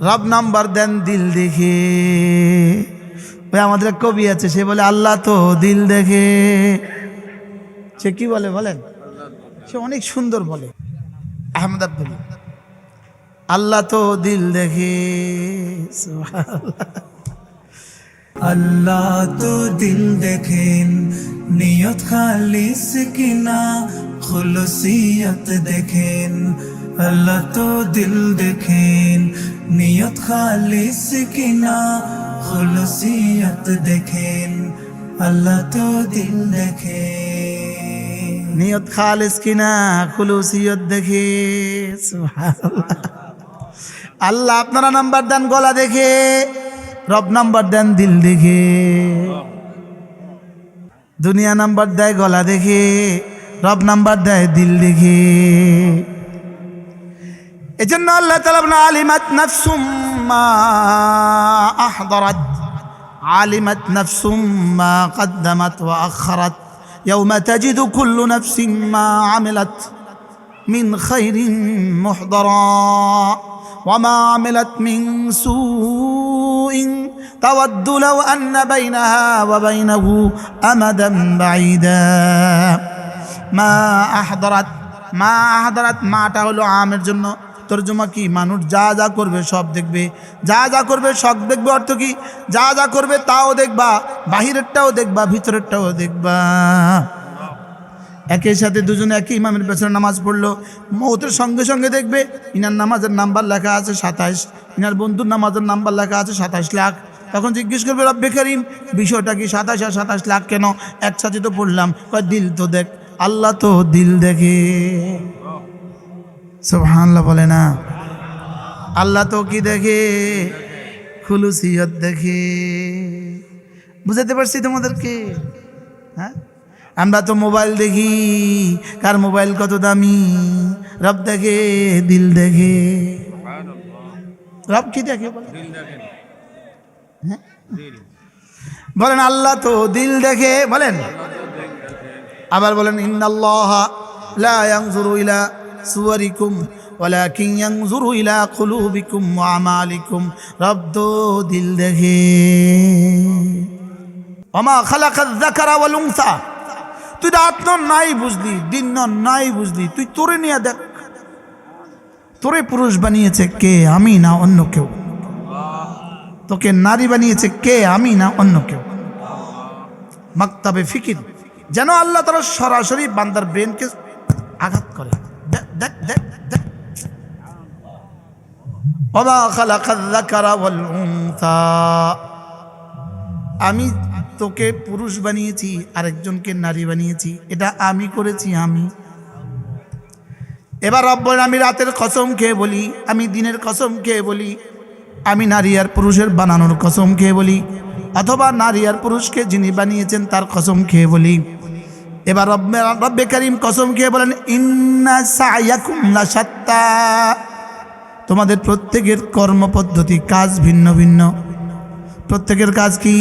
রব নাম্বার দেন দিল দেখে। ওই আমাদের কবি আছে, সে বলে, আল্লাহ তো দিল দেখে। সে কি বলে বলেন? সে অনেক সুন্দর বলে। আহমদ আল্লাহ তো দিল দেখে। আল্লাহ তো দিল দেখেন, নিয়ত খালিস কিনা, খুলসিয়ত দেখেন। আল্লাহ তো দিল দেখেন নিয়ত খালিস কিনা খুলসিয়ত দেখেন আল্লাহ তো দিল দেখে নিয়ত খালিস কিনা খুলুসিয়ত দেখে। আল্লাহ আপনারা নাম্বার দেন গলা দেখে রব নাম্বার দেন দিল দেখে দুনিয়া নাম্বার দেয় গলা দেখে রব নাম্বার দেয় দিল দেখে এজন্য আল্লাহ তালা বলেন, আলিমাত নাফসুম মা আহদারাত আলিমাত নাফসুম মা قدمت وأخرت يوم تجد كل نفس ما عملت من خير محضرا وما عملت من سوء تود لو أن بينها وبينه أمدا بعيدا মা আহদরাত মা আহদরাত মাটা হলো আমের জন্য তর্জমা কি? মানুষ যা যা করবে সব দেখবে। যা যা করবে সব দেখবে অর্থ কি? যা যা করবে তাও দেখবা, বাহিরেরটাও দেখবা, ভিতরেরটাও দেখবা। একই সাথে দুজনে একই ইমামের পেছনে নামাজ পড়ল। মৌতের সঙ্গে সঙ্গে দেখবে, ইনার নামাজের নাম্বার লেখা আছে সাতাইশ, ইনার বন্ধুর নামাজের নাম্বার লেখা আছে সাতাইশ লাখ। তখন জিজ্ঞেস করবে, রব্বে করিম, বিষয়টা কি সাতাশ আর সাতাশ লাখ কেন? একসাথে তো পড়লাম দিল তো দেখ, আল্লাহ তো দিল দেখে। সুবহানাল্লাহ বলে না। আল্লাহ তো কি দেখে? খুলুসিয়ত দেখে। বুঝাতে পারছি তোমাদেরকে? হ্যাঁ? আমরা তো মোবাইল দেখি। কার মোবাইল কত দামি? রব দেখে দিল দেখে। রব কি দেখে বলেন? হ্যাঁ? বলেন আল্লাহ তো দিল দেখে বলেন। আবার বলেন ইন্নাল্লাহ লা ইয়ানজুরু ইলা সুওয়ারিকুম ওয়ালাকিন ইয়ানজুরু ইলা কুলুবিকুম ওয়া আমালিকুম, রব তো দিল দেখে। ওমা খালাকায যাকারা ওয়াল উনসা। তুই রাত নাই বুঝলি, দিন নন নাই বুঝলি, তুই তোরে নিয়ে দেখ। তোরে পুরুষ বানিয়েছে কে, আমি না অন্য কেউ? তোকে নারী বানিয়েছে কে, আমি না অন্য কেউ? মাক্তাবে ফিকির, যেন আল্লাহ তারা সরাসরি বান্দার ব্রেনকে আঘাত করে। আমি তোকে পুরুষ বানিয়েছি, আরেকজনকে নারী বানিয়েছি। এটা আমি করেছি, আমি। এবার রব্বর আমি রাতের কসম খেয়ে বলি, আমি দিনের কসম খেয়ে বলি, আমি নারী আর পুরুষের বানানোর কসম খেয়ে বলি, অথবা নারী আর পুরুষকে যিনি বানিয়েছেন তার কসম খেয়ে বলি। এবার রব্বে করিম কসম খেয়ে বলেন, ইন্না সায়াকুম লাসাত্তা তোমাদের প্রত্যেকের কর্মপদ্ধতি কাজ ভিন্ন ভিন্ন। প্রত্যেকের কাজ কি?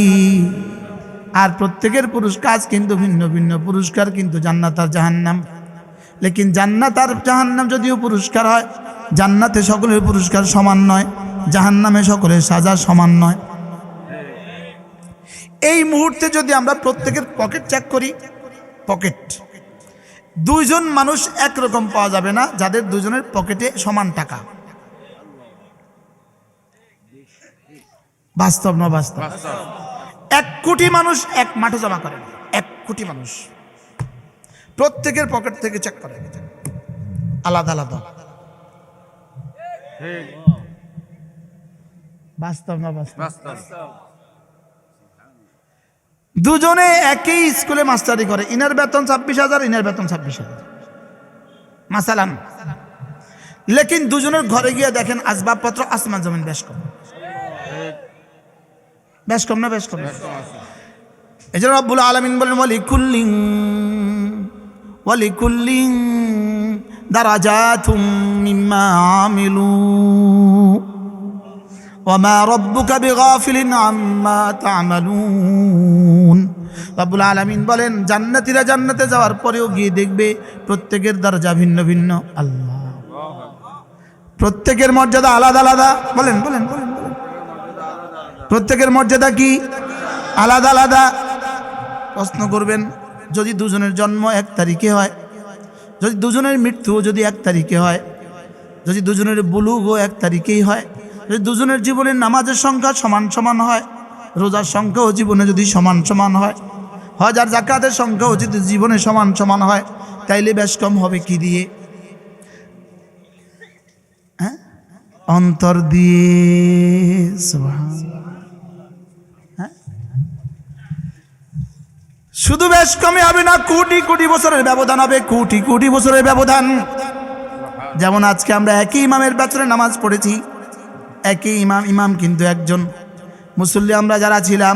আর প্রত্যেকের পুরুষ কাজ কিন্তু ভিন্ন ভিন্ন। পুরস্কার কিন্তু জান্নাত আর জাহান্নাম। লেকিন জান্নাত আর জাহান্নাম যদিও পুরস্কার হয়, জান্নাতে সকলের পুরস্কার সমান নয়, জাহান্নামে সকলের সাজা সমান নয়। এই মুহূর্তে যদি আমরা প্রত্যেকের পকেট চেক করি পকেট। দুইজন মানুষ একরকম পাওয়া যাবে না, যাদের দুজনের পকেটে সমান টাকা। বাস্তব না বাস্তব? এক কোটি মানুষ এক মাঠে জমা করে। এক কোটি মানুষ। প্রত্যেকের পকেট থেকে চেক করে। আলাদা আলাদা। বাস্তব না বাস্তব। দুজনে একই স্কুলে মাস্টারি করে। ইনার বেতন ছাব্বিশ হাজার ইনার বেতন ছাব্বিশ হাজার। মাসালাম। লেকিন দুজনের ঘরে গিয়ে দেখেন আসবাবপত্র আসমান জমিন বেশ কম। বেশ কম না বেশ কম? এই জন্য রব্বুল আলমিন বলেন ওয়ালি কুল্লিং ওয়ালি কুল্লিং দারাজাতুম মিম্মা আমিলু وما ربك بغافل عما تعملون রব্বুল আলামিন বলেন জান্নাতীরা জান্নাতে যাওয়ার পরেও গিয়ে দেখবে প্রত্যেকের দরজা ভিন্ন ভিন্ন আল্লাহ প্রত্যেকের মর্যাদা আলাদা আলাদা বলেন বলেন বলেন বলেন প্রত্যেকের মর্যাদা কি আলাদা আলাদা প্রশ্ন করবেন যদি দুজনের জন্ম এক তারিখে হয় যদি দুজনের মৃত্যু যদি এক তারিখে হয় যদি দুজনের বুলুগও এক তারিখেই হয় যদি দুজনের জীবনের নামাজের সংখ্যা সমান সমান হয়, রোজার সংখ্যাও জীবনে যদি সমান সমান হয়, হজ আর জাকাতের সংখ্যাও যদি জীবনে সমান সমান হয়, তাইলে বেশ কম হবে কি দিয়ে? হ্যাঁ? অন্তর দিয়ে হ্যাঁ? শুধু বেশ কমে হবে না, কোটি কোটি বছরের ব্যবধান হবে, কোটি কোটি বছরের ব্যবধান। যেমন আজকে আমরা একই ইমামের পেছনে নামাজ পড়েছি একই ইমাম ইমাম কিন্তু একজন। মুসল্লি আমরা যারা ছিলাম,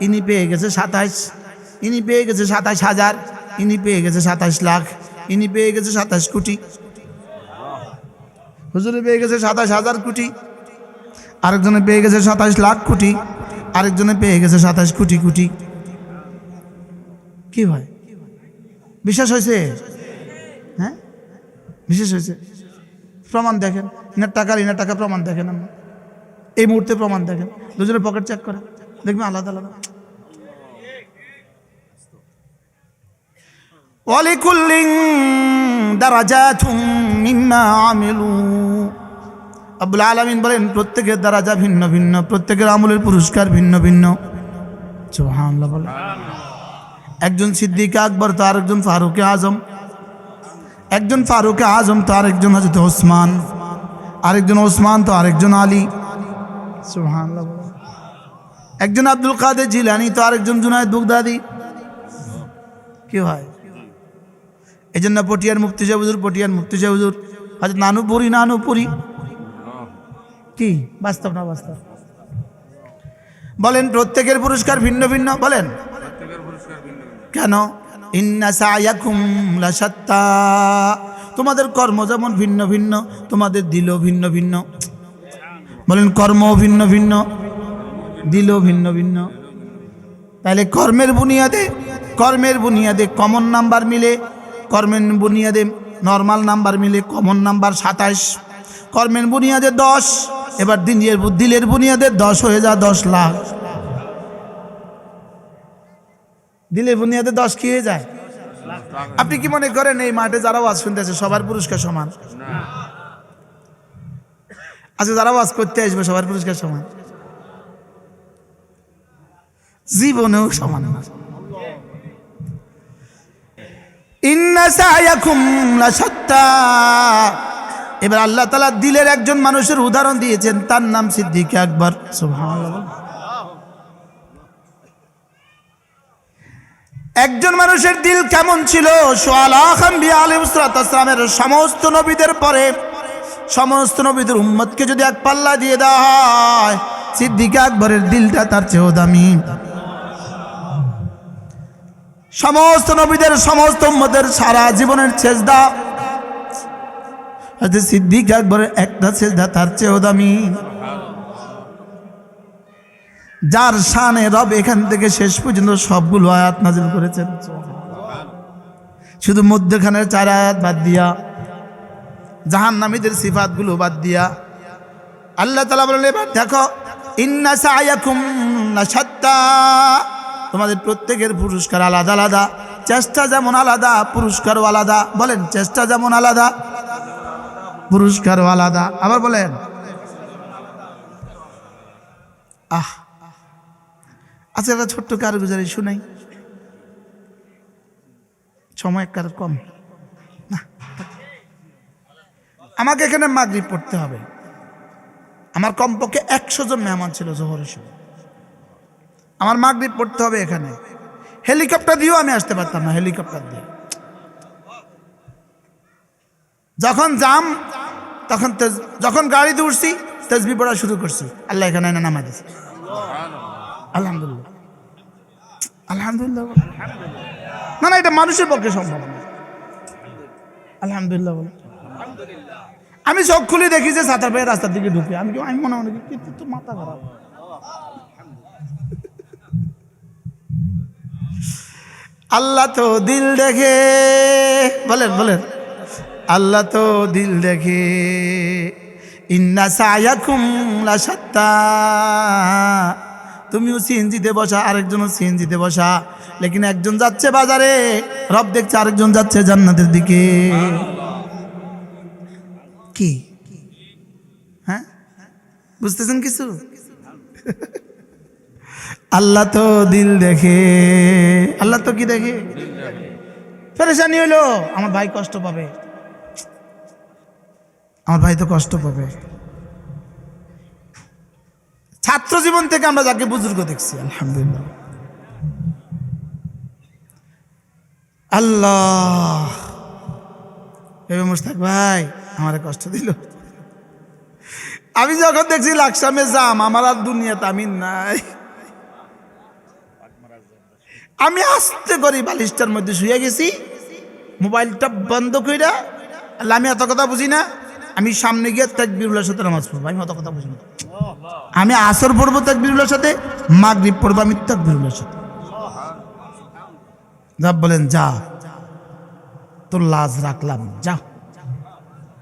ইনি পেয়ে গেছে সাতাইশ। ইনি পেয়ে গেছে সাতাইশ হাজার, ইনি পেয়ে গেছে সাতাইশ লাখ, ইনি পেয়ে গেছে সাতাইশ কোটি। হুজুরে পেয়ে গেছে সাতাশ হাজার কোটি, আরেকজনে পেয়ে গেছে সাতাশ লাখ কোটি, আরেকজনে পেয়ে গেছে সাতাশ কোটি কোটি। কি ভাই? বিশ্বাস হয়েছে? হ্যাঁ? বিশেষ হয়েছে? প্রমাণ দেখেন, ইনার টাকার, ইনার টাকা প্রমাণ দেখেন আমরা এই মুহূর্তে প্রমাণ দেখেন। দুজনের পকেট চেক করে দেখবেন আলাদা আলাদা। ওয়ালিকুল্লিং দারাজাতুম মিম্মা আমিলু। আব্বুল আলামিন বলেন, প্রত্যেকের দারাজা ভিন্ন ভিন্ন, প্রত্যেকের আমলের পুরস্কার ভিন্ন ভিন্ন। সুবহানাল্লাহ একজন সিদ্দিক আকবর, তো আরেকজন ফারুক আজম। একজন ফারুক আজম, তো আরেকজন হজরত ওসমান। আরেকজন ওসমান, তো আরেকজন আলী। একজন আব্দুল কাদের জিলানি, তো আরেকজন জুনায়দ বুগদাদি। কি হয়? এই জন্য পটিয়ার মুক্তি হুজুর, পটিয়ার মুক্তি হুজুর। হয়তো নানুপুরি নানুপুরি। কি? বাস্তব না বাস্তব? বলেন, প্রত্যেকের পুরস্কার ভিন্ন ভিন্ন, বলেন। কেন? তোমাদের কর্ম যেমন ভিন্ন ভিন্ন, তোমাদের দিলও ভিন্ন ভিন্ন। বলেন কর্ম ভিন্ন ভিন্ন, দিলও ভিন্ন ভিন্ন। তাহলে কর্মের বুনিয়াদে কর্মের বুনিয়াদে কমন নাম্বার মিলে, কর্মের বুনিয়াদে নর্মাল নাম্বার মিলে কমন নাম্বার সাতাইশ কর্মের বুনিয়াদে দশ, এবার দিনের দিলের বুনিয়াদে দশ হয়ে যা দশ লাখ। দিলের বুনিয়াদে দশ কি হয়ে যায়? আপনি কি মনে করেন এই মাঠে যারা ওয়াজ শুনতেছে, সবার পুরস্কার সমান? আচ্ছা যারা ওয়াজ করতে আসবে সবার পুরস্কার সমান। জীবনেও সমান এবার আল্লাহ তালা দিলের একজন মানুষের উদাহরণ দিয়েছেন, তার নাম সিদ্দিক আকবর। একজন মানুষের দিল কেমন ছিল? সোয়াল আলিমের সমস্ত নবীদের পরে সমস্ত নবীদের উম্মতকে যদি এক পাল্লা দিয়ে দেওয়া হয়, সিদ্দিক আকবরের দিলটা তার চেয়েও দামি। সমস্ত নবীদের, সমস্ত উম্মতের সারা জীবনের ছেজদা হয়তো সিদ্দিক আকবরের একটা ছেজদা তার চেয়েও দামি। যার শানে রব এখান থেকে শেষ পর্যন্ত সবগুলো আয়াত নাজিল করেছেন। শুধু মধ্যখানের চার আয়াত বাদ দিয়া জাহান নামীদের সিফাতগুলো বাদ দিয়া। আল্লাহ তালা বলেন, এবার দেখো লাসাত্তা তোমাদের প্রত্যেকের পুরস্কার আলাদা আলাদা, চেষ্টা যেমন আলাদা, পুরস্কারও আলাদা। বলেন, চেষ্টা যেমন আলাদা, পুরস্কারও আলাদা। আবার বলেন, আহ আচ্ছা একটা ছোট্ট কারও কারগুজারি শুনাই। সময় কার কম। না আমাকে এখানে মাগরিব পড়তে হবে। আমার কমপক্ষে একশো জন মেহমান ছিল জোহরের সময় আমার মাগরিব পড়তে হবে এখানে। হেলিকপ্টার দিয়েও আমি আসতে পারতাম না, হেলিকপ্টার দিয়ে। যখন যাম, তখন যখন গাড়িতে উঠছি, তেজবি পড়া শুরু করছি। আল্লাহ এখানে এনে নামাই দিয়েছে আলহামদুলিল্লাহ। আলহামদুলিল্লাহ না না, এটা মানুষের পক্ষে সম্ভব না। আলহামদুলিল্লাহ আমি চোখ খুলে দেখি যে সাঁতার পেয়ে রাস্তার দিকে ঢুকে। আমি কি আমি মনে মনে কিন্তু তো মাথা খারাপ। আল্লাহ তো দিল দেখে। বলেন বলেন। আল্লাহ তো দিল দেখে। ইন্না সায়াকুম লাশাত্তা। তুমিও সিএনজিতে বসা, আরেকজনও সিএনজিতে বসা। লেকিন একজন যাচ্ছে বাজারে, রব দেখছে আরেকজন যাচ্ছে জান্নাতের দিকে। কি? হ্যাঁ? বুঝতেছেন কিছু? আল্লাহ তো দিল দেখে। আল্লাহ তো কি দেখে? পেরেশানি হইল, আমার ভাই কষ্ট পাবে। আমার ভাই তো কষ্ট পাবে। ছাত্র জীবন থেকে আমরা যাকে বুজুর্গ দেখছি, আলহামদুলিল্লাহ। আল্লাহ। মুস্তাক ভাই। আমার কষ্ট দিল। আমি যখন দেখছি লাকসামে যাম আমার আর দুনিয়াতে আমি নাই। আমি আস্তে করে বালিশটার মধ্যে শুয়ে গেছি, মোবাইলটা বন্ধ কইরা, আল্লাহ, আমি এত কথা বুঝি না। আমি সামনে গিয়ে তাকবিরুল্লাহর সাথে নামাজ পড়ব, আমি অত কথা বুঝি না। আমি আসর পড়ব তাকবিরুল্লাহর সাথে, মাগরিব পড়ব আমি তাকবিরুল্লাহর সাথে। যা বলেন, যা। তোর লাজ রাখলাম, যা।